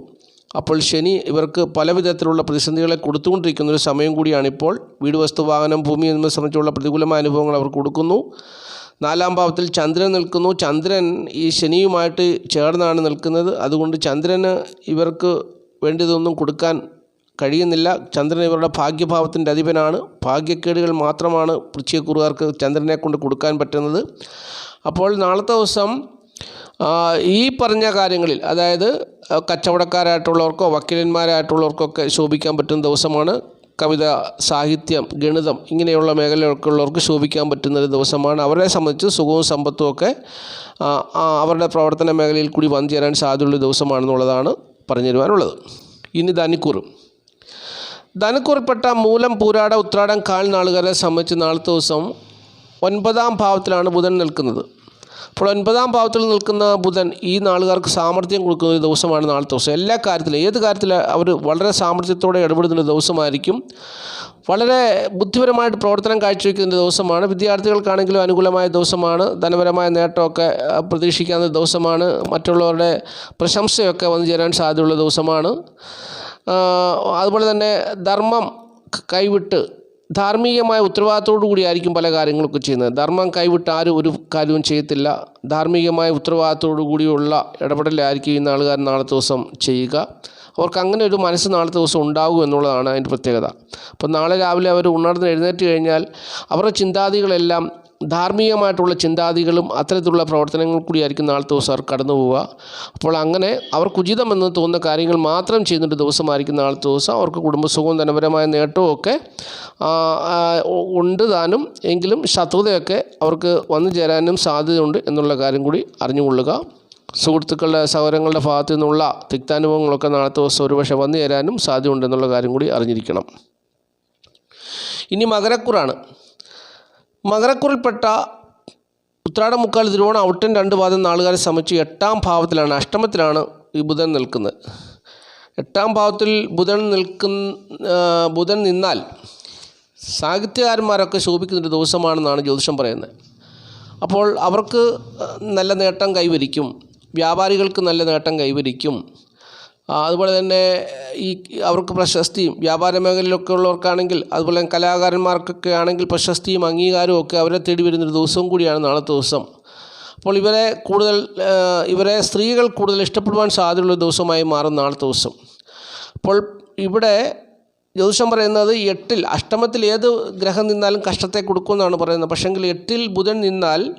അപ്പോൾ ശനി ഇവർക്ക് പല വിധത്തിലുള്ള പ്രതിസന്ധികളെ കൊടുത്തുകൊണ്ടിരിക്കുന്ന ഒരു സമയം കൂടിയാണിപ്പോൾ. വീട് വസ്തു വാഹനം ഭൂമി എന്നിവ സംബന്ധിച്ചുള്ള പ്രതികൂലമായ അനുഭവങ്ങൾ അവർ കൊടുക്കുന്നു. നാലാം ഭാവത്തിൽ ചന്ദ്രൻ നിൽക്കുന്നു. ചന്ദ്രൻ ഈ ശനിയുമായിട്ട് ചേർന്നാണ് നിൽക്കുന്നത്. അതുകൊണ്ട് ചന്ദ്രന് ഇവർക്ക് വേണ്ടിയതൊന്നും കൊടുക്കാൻ കഴിയുന്നില്ല. ചന്ദ്രൻ ഇവരുടെ ഭാഗ്യഭാവത്തിന്റെ അധിപനാണ്. ഭാഗ്യക്കേടുകൾ മാത്രമാണ് വൃശ്ചികക്കുറുകാർക്ക് ചന്ദ്രനെ കൊണ്ട് കൊടുക്കാൻ പറ്റുന്നത്. അപ്പോൾ നാളത്തെ ദിവസം ഈ പറഞ്ഞ കാര്യങ്ങളിൽ അതായത് കച്ചവടക്കാരായിട്ടുള്ളവർക്കോ വക്കീലന്മാരായിട്ടുള്ളവർക്കോ ഒക്കെ ശോഭിക്കാൻ പറ്റുന്ന ദിവസമാണ്. കവിത സാഹിത്യം ഗണിതം ഇങ്ങനെയുള്ള മേഖലകൾക്കുള്ളവർക്ക് ശോഭിക്കാൻ പറ്റുന്ന ഒരു ദിവസമാണ്. അവരെ സംബന്ധിച്ച് സുഖവും സമ്പത്തും ഒക്കെ അവരുടെ പ്രവർത്തന മേഖലയിൽ കൂടി വന്നു ചേരാൻ സാധ്യതയുള്ള ദിവസമാണെന്നുള്ളതാണ് പറഞ്ഞു തരുവാനുള്ളത് ഇനി ധനിക്കൂറും. ധനക്കുറിൽപ്പെട്ട മൂലം പൂരാട ഉത്രാടം കാൽ നാളുകാരെ സംബന്ധിച്ച് നാളത്തെ ദിവസം ഒൻപതാം ഭാവത്തിലാണ് ബുധൻ നിൽക്കുന്നത്. അപ്പോൾ ഒൻപതാം ഭാവത്തിൽ നിൽക്കുന്ന ബുധൻ ഈ നാളുകാർക്ക് സാമർഥ്യം കൊടുക്കുന്ന ഒരു ദിവസമാണ് നാളത്തെ ദിവസം. എല്ലാ കാര്യത്തിലും ഏത് കാര്യത്തിൽ അവർ വളരെ സാമർഥ്യത്തോടെ ഇടപെടുന്ന ഒരു ദിവസമായിരിക്കും. വളരെ ബുദ്ധിപരമായിട്ട് പ്രവർത്തനം കാഴ്ചവെക്കുന്ന ദിവസമാണ്. വിദ്യാർത്ഥികൾക്കാണെങ്കിലും അനുകൂലമായ ദിവസമാണ്. ധനപരമായ നേട്ടമൊക്കെ പ്രതീക്ഷിക്കാവുന്ന ദിവസമാണ്. മറ്റുള്ളവരുടെ പ്രശംസയൊക്കെ വന്നു ചേരാൻ സാധ്യതയുള്ള ദിവസമാണ്. അതുപോലെ തന്നെ ധർമ്മം കൈവിട്ട് ധാർമ്മികമായ ഉത്തരവാദിത്തോടു കൂടിയായിരിക്കും പല കാര്യങ്ങളൊക്കെ ചെയ്യുന്നത്. ധർമ്മം കൈവിട്ട് ആരും ഒരു കാര്യവും ചെയ്യത്തില്ല. ധാർമ്മികമായ ഉത്തരവാദിത്തോടു കൂടിയുള്ള ഇടപെടലായിരിക്കും ഈ നാളുകാർ നാളത്തെ ദിവസം ചെയ്യുക. അവർക്ക് അങ്ങനെ ഒരു മനസ്സ് നാളത്തെ ദിവസം ഉണ്ടാകും എന്നുള്ളതാണ് അതിന്റെ പ്രത്യേകത. അപ്പോൾ നാളെ രാവിലെ അവർ ഉണർന്ന് എഴുന്നേറ്റ് കഴിഞ്ഞാൽ അവരുടെ ചിന്താതികളെല്ലാം ധാർമ്മികമായിട്ടുള്ള ചിന്താതികളും അത്തരത്തിലുള്ള പ്രവർത്തനങ്ങൾ കൂടിയായിരിക്കും നാളത്തെ ദിവസം അവർ കടന്നു പോവുക. അപ്പോൾ അങ്ങനെ അവർക്ക് ഉചിതമെന്ന് തോന്നുന്ന കാര്യങ്ങൾ മാത്രം ചെയ്യുന്നൊരു ദിവസമായിരിക്കും നാളത്തെ ദിവസം അവർക്ക് കുടുംബസുഖവും ധനപരമായ നേട്ടവും ഒക്കെ ഉണ്ട് താനും. എങ്കിലും ശത്രുതയൊക്കെ അവർക്ക് വന്നു ചേരാനും സാധ്യതയുണ്ട് എന്നുള്ള കാര്യം കൂടി അറിഞ്ഞുകൊള്ളുക. സുഹൃത്തുക്കളുടെ സഹോദരങ്ങളുടെ ഭാഗത്തു നിന്നുള്ള തിക്താനുഭവങ്ങളൊക്കെ നാളത്തെ ദിവസം ഒരുപക്ഷെ വന്നു ചേരാനും സാധ്യതയുണ്ടെന്നുള്ള കാര്യം കൂടി അറിഞ്ഞിരിക്കണം. ഇനി മകരക്കുറാണ്. മകരക്കുറിൽപ്പെട്ട ഉത്രാട മുക്കാൽ തിരുവോണം ഔട്ടൻ രണ്ട് പാദം നാളുകാരെ സംബന്ധിച്ച് എട്ടാം ഭാവത്തിലാണ് അഷ്ടമത്തിലാണ് ഈ ബുധൻ നിൽക്കുന്നത്. എട്ടാം ഭാവത്തിൽ ബുധൻ നിൽക്കുന്ന ബുധൻ നിന്നാൽ സാഹിത്യകാരന്മാരൊക്കെ ശോഭിക്കുന്നൊരു ദിവസമാണെന്നാണ് ജ്യോതിഷം പറയുന്നത്. അപ്പോൾ അവർക്ക് നല്ല നേട്ടം കൈവരിക്കും. വ്യാപാരികൾക്ക് നല്ല നേട്ടം കൈവരിക്കും. അതുപോലെ തന്നെ ഈ അവർക്ക് പ്രശസ്തിയും വ്യാപാര മേഖലയിലൊക്കെ ഉള്ളവർക്കാണെങ്കിൽ അതുപോലെ തന്നെ കലാകാരന്മാർക്കൊക്കെ ആണെങ്കിൽ പ്രശസ്തിയും അംഗീകാരവും ഒക്കെ അവരെ തേടി വരുന്നൊരു ദിവസവും കൂടിയാണ് നാളത്തെ ദിവസം. അപ്പോൾ ഇവരെ കൂടുതൽ ഇവരെ സ്ത്രീകൾ കൂടുതൽ ഇഷ്ടപ്പെടുവാൻ സാധ്യതയുള്ള ദിവസമായി മാറും നാളത്തെ ദിവസം. അപ്പോൾ ഇവിടെ ജ്യോതിഷം പറയുന്നത് എട്ടിൽ അഷ്ടമത്തിൽ ഏത് ഗ്രഹം നിന്നാലും കഷ്ടത്തെ കൊടുക്കുമെന്നാണ് പറയുന്നത്. പക്ഷേങ്കിൽ എട്ടിൽ ബുധൻ നിന്നാൽ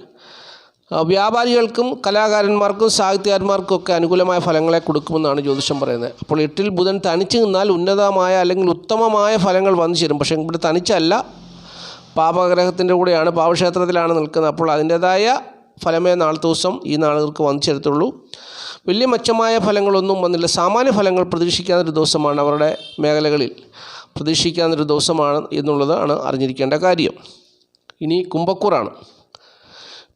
വ്യാപാരികൾക്കും കലാകാരന്മാർക്കും സാഹിത്യകാരന്മാർക്കും ഒക്കെ അനുകൂലമായ ഫലങ്ങളെ കൊടുക്കുമെന്നാണ് ജ്യോതിഷം പറയുന്നത്. അപ്പോൾ എട്ടിൽ ബുധൻ തനിച്ച് നിന്നാൽ ഉന്നതമായ അല്ലെങ്കിൽ ഉത്തമമായ ഫലങ്ങൾ വന്നു ചേരും. പക്ഷേ ഇവിടെ തനിച്ചല്ല പാപഗ്രഹത്തിന്റെ കൂടെയാണ് പാപക്ഷേത്രത്തിലാണ് നിൽക്കുന്നത്. അപ്പോൾ അതിന്റേതായ ഫലമേ നാളത്തെ ദിവസം ഈ നാളുകൾക്ക് വന്നു ചേരത്തുള്ളൂ. വലിയ മെച്ചമായ ഫലങ്ങളൊന്നും വന്നില്ല. സാമാന്യ ഫലങ്ങൾ പ്രതീക്ഷിക്കാവുന്നൊരു ദിവസമാണ് അവരുടെ മേഖലകളിൽ പ്രതീക്ഷിക്കാവുന്നൊരു ദിവസമാണ് എന്നുള്ളതാണ് അറിഞ്ഞിരിക്കേണ്ട കാര്യം. ഇനി കുംഭക്കൂറാണ്.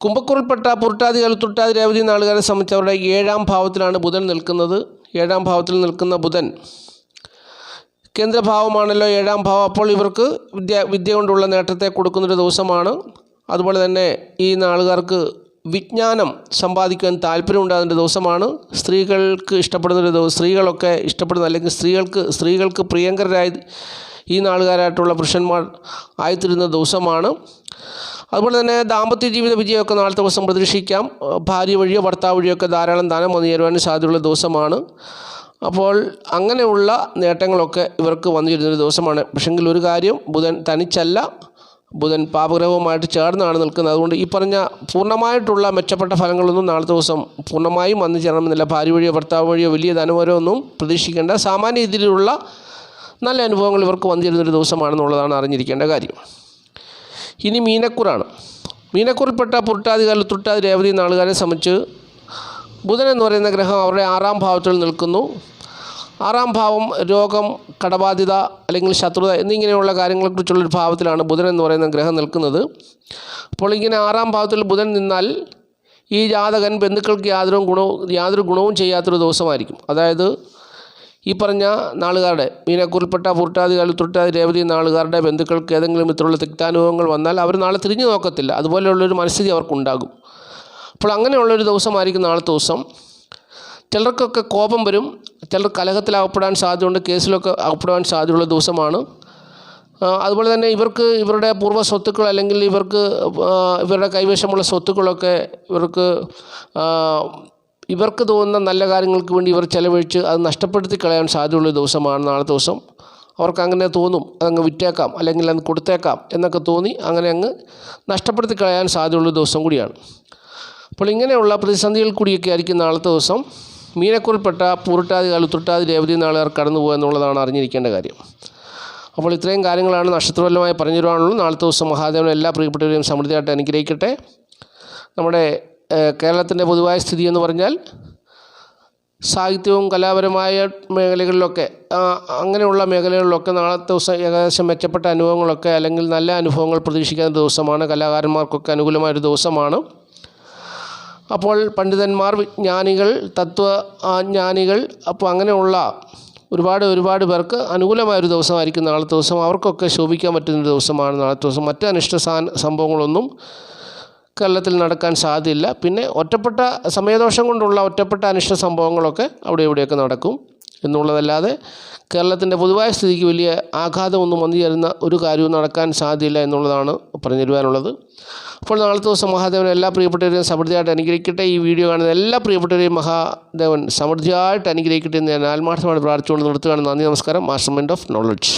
കുംഭക്കൂറിൽപ്പെട്ട പുരട്ടാതികൾ കലുത്തുട്ടാതി രേവതി നാളുകാരെ സംബന്ധിച്ച് അവരുടെ ഏഴാം ഭാവത്തിലാണ് ബുധൻ നിൽക്കുന്നത്. ഏഴാം ഭാവത്തിൽ നിൽക്കുന്ന ബുധൻ കേന്ദ്രഭാവമാണല്ലോ ഏഴാം ഭാവം. അപ്പോൾ ഇവർക്ക് വിദ്യ വിദ്യ കൊണ്ടുള്ള നേട്ടത്തെ കൊടുക്കുന്നൊരു ദിവസമാണ്. അതുപോലെ തന്നെ ഈ നാളുകാർക്ക് വിജ്ഞാനം സമ്പാദിക്കാൻ താല്പര്യമുണ്ടാകുന്ന ദിവസമാണ്. സ്ത്രീകൾക്ക് ഇഷ്ടപ്പെടുന്നൊരു ദിവസം സ്ത്രീകളൊക്കെ ഇഷ്ടപ്പെടുന്ന അല്ലെങ്കിൽ സ്ത്രീകൾക്ക് സ്ത്രീകൾക്ക് പ്രിയങ്കരായി ഈ നാളുകാരായിട്ടുള്ള പുരുഷന്മാർ ആയിത്തീരുന്ന ദിവസമാണ്. അതുപോലെ തന്നെ ദാമ്പത്യ ജീവിത വിജയമൊക്കെ നാളത്തെ ദിവസം പ്രതീക്ഷിക്കാം. ഭാര്യ വഴിയോ ഭർത്താവ് വഴിയോ ഒക്കെ ധാരാളം ധനം വന്നു ചേരുവാനും സാധ്യതയുള്ള ദിവസമാണ്. അപ്പോൾ അങ്ങനെയുള്ള നേട്ടങ്ങളൊക്കെ ഇവർക്ക് വന്നു ചേരുന്നൊരു ദിവസമാണ്. പക്ഷെങ്കിൽ ഒരു കാര്യം ബുധൻ തനിച്ചല്ല ബുധൻ പാപഗ്രഹവുമായിട്ട് ചേർന്നാണ് നിൽക്കുന്നത്. അതുകൊണ്ട് ഈ പറഞ്ഞ പൂർണമായിട്ടുള്ള മെച്ചപ്പെട്ട ഫലങ്ങളൊന്നും നാളത്തെ ദിവസം പൂർണമായും വന്നു ചേരണമെന്നില്ല. ഭാര്യ വഴിയോ ഭർത്താവ് വഴിയോ വലിയ ധനവരോ ഒന്നും പ്രതീക്ഷിക്കേണ്ട. സാമാന്യ രീതിയിലുള്ള നല്ല അനുഭവങ്ങൾ ഇവർക്ക് വന്നു ചേരുന്നൊരു ദിവസമാണെന്നുള്ളതാണ് അറിഞ്ഞിരിക്കേണ്ട കാര്യം. ഇനി മീനക്കുറാണ്. മീനക്കുറിൽപ്പെട്ട പുരുട്ടാതികാല തുട്ടാതി രേവതി നാളുകാരെ സംബന്ധിച്ച് ബുധൻ എന്ന് പറയുന്ന ഗ്രഹം അവരുടെ ആറാം ഭാവത്തിൽ നിൽക്കുന്നു. ആറാം ഭാവം രോഗം കടബാധ്യത അല്ലെങ്കിൽ ശത്രുത എന്നിങ്ങനെയുള്ള കാര്യങ്ങളെക്കുറിച്ചുള്ളൊരു ഭാവത്തിലാണ് ബുധൻ എന്ന് പറയുന്ന ഗ്രഹം നിൽക്കുന്നത്. അപ്പോൾ ഇങ്ങനെ ആറാം ഭാവത്തിൽ ബുധൻ നിന്നാൽ ഈ ജാതകൻ ബന്ധുക്കൾക്ക് യാതൊരു ഗുണവും യാതൊരു ഗുണവും ചെയ്യാത്തൊരു ദിവസമായിരിക്കും. അതായത് ഈ പറഞ്ഞ നാളുകാരുടെ മീനക്കുറിൽപ്പെട്ട പുരുട്ടാതികാലി തൊട്ടാതി രേവതി നാളുകാരുടെ ബന്ധുക്കൾക്ക് ഏതെങ്കിലും ഇത്തരമുള്ള തിക്താനുഭവങ്ങൾ വന്നാൽ അവർ നാളെ തിരിഞ്ഞു നോക്കത്തില്ല. അതുപോലെയുള്ളൊരു മനസ്ഥിതി അവർക്കുണ്ടാകും. അപ്പോൾ അങ്ങനെയുള്ളൊരു ദിവസമായിരിക്കും നാളത്തെ ദിവസം. ചിലർക്കൊക്കെ കോപം വരും. ചിലർ കലഹത്തിലകപ്പെടാൻ സാധ്യതയുണ്ട്. കേസിലൊക്കെ അകപ്പെടാൻ സാധ്യതയുള്ള ദിവസമാണ്. അതുപോലെ തന്നെ ഇവർക്ക് ഇവരുടെ പൂർവ സ്വത്തുക്കൾ അല്ലെങ്കിൽ ഇവർക്ക് ഇവരുടെ കൈവശമുള്ള സ്വത്തുക്കളൊക്കെ ഇവർക്ക് ഇവർക്ക് തോന്നുന്ന നല്ല കാര്യങ്ങൾക്ക് വേണ്ടി ഇവർ ചിലവഴിച്ച് അത് നഷ്ടപ്പെടുത്തി കളയാൻ സാധ്യതയുള്ള ദിവസമാണ് നാളെ ദിവസം. അവർക്ക് അങ്ങനെ തോന്നും. അതങ്ങ് വിറ്റേക്കാം. അല്ലെങ്കിൽ അങ്ങ് കൊടുത്തേക്കാം എന്നൊക്കെ തോന്നി അങ്ങനെ അങ്ങ് നഷ്ടപ്പെടുത്തി കളയാൻ സാധ്യതയുള്ള ദിവസം കൂടിയാണ്. അപ്പോൾ ഇങ്ങനെയുള്ള പ്രതിസന്ധികൾ കൂടിയൊക്കെ ആയിരിക്കും നാളത്തെ ദിവസം. മീനക്കുറിൽപ്പെട്ട പൂരിട്ടാതി കാലുത്തുട്ടാതി രേവതി നാളുകാർ കടന്നു പോകുക എന്നുള്ളതാണ് അറിഞ്ഞിരിക്കേണ്ട കാര്യം. അപ്പോൾ ഇത്രയും കാര്യങ്ങളാണ് നക്ഷത്രപരമായി പറഞ്ഞു തരുവാനുള്ളൂ നാളത്തെ ദിവസം മഹാദേവൻ എല്ലാ പ്രിയപ്പെട്ടവരെയും സമൃദ്ധിയായിട്ട് അനുഗ്രഹിക്കട്ടെ. നമ്മുടെ കേരളത്തിന്റെ പൊതുവായ സ്ഥിതി എന്ന് പറഞ്ഞാൽ സാഹിത്യവും കലാപരമായ മേഖലകളിലൊക്കെ അങ്ങനെയുള്ള മേഖലകളിലൊക്കെ നാളത്തെ ദിവസം ഏകദേശം മെച്ചപ്പെട്ട അനുഭവങ്ങളൊക്കെ അല്ലെങ്കിൽ നല്ല അനുഭവങ്ങൾ പ്രതീക്ഷിക്കുന്ന ദിവസമാണ്. കലാകാരന്മാർക്കൊക്കെ അനുകൂലമായൊരു ദിവസമാണ്. അപ്പോൾ പണ്ഡിതന്മാർ വിജ്ഞാനികൾ തത്വ ജ്ഞാനികൾ അപ്പോൾ അങ്ങനെയുള്ള ഒരുപാട് ഒരുപാട് പേർക്ക് അനുകൂലമായൊരു ദിവസമായിരിക്കും നാളത്തെ ദിവസം. അവർക്കൊക്കെ ശോഭിക്കാൻ പറ്റുന്ന ദിവസമാണ് നാളത്തെ ദിവസം. മറ്റ് അനിഷ്ട സംഭവങ്ങളൊന്നും കേരളത്തിൽ നടക്കാൻ സാധ്യതയില്ല പിന്നെ ഒറ്റപ്പെട്ട സമയദോഷം കൊണ്ടുള്ള ഒറ്റപ്പെട്ട അനിഷ്ട സംഭവങ്ങളൊക്കെ അവിടെ ഇവിടെയൊക്കെ നടക്കും എന്നുള്ളതല്ലാതെ കേരളത്തിന്റെ പൊതുവായ സ്ഥിതിക്ക് വലിയ ആഘാതമൊന്നും വന്നു ചേരുന്ന ഒരു കാര്യവും നടക്കാൻ സാധ്യതയില്ല എന്നുള്ളതാണ് പറഞ്ഞു തരുവാനുള്ളത് അപ്പോൾ നാളത്തെ ദിവസം മഹാദേവൻ എല്ലാ പ്രിയപ്പെട്ടവരെയും സമൃദ്ധിയായിട്ട് അനുഗ്രഹിക്കട്ടെ. ഈ വീഡിയോ കാണുന്ന എല്ലാ പ്രിയപ്പെട്ടവരെയും മഹാദേവൻ സമൃദ്ധിയായിട്ട് അനുഗ്രഹിക്കട്ടെ എന്ന് ഞാൻ ആത്മാർത്ഥമായിട്ട് പ്രാർത്ഥിച്ചുകൊണ്ട് നിർത്തുകയാണ്. നന്ദി നമസ്കാരം. Master mind of knowledge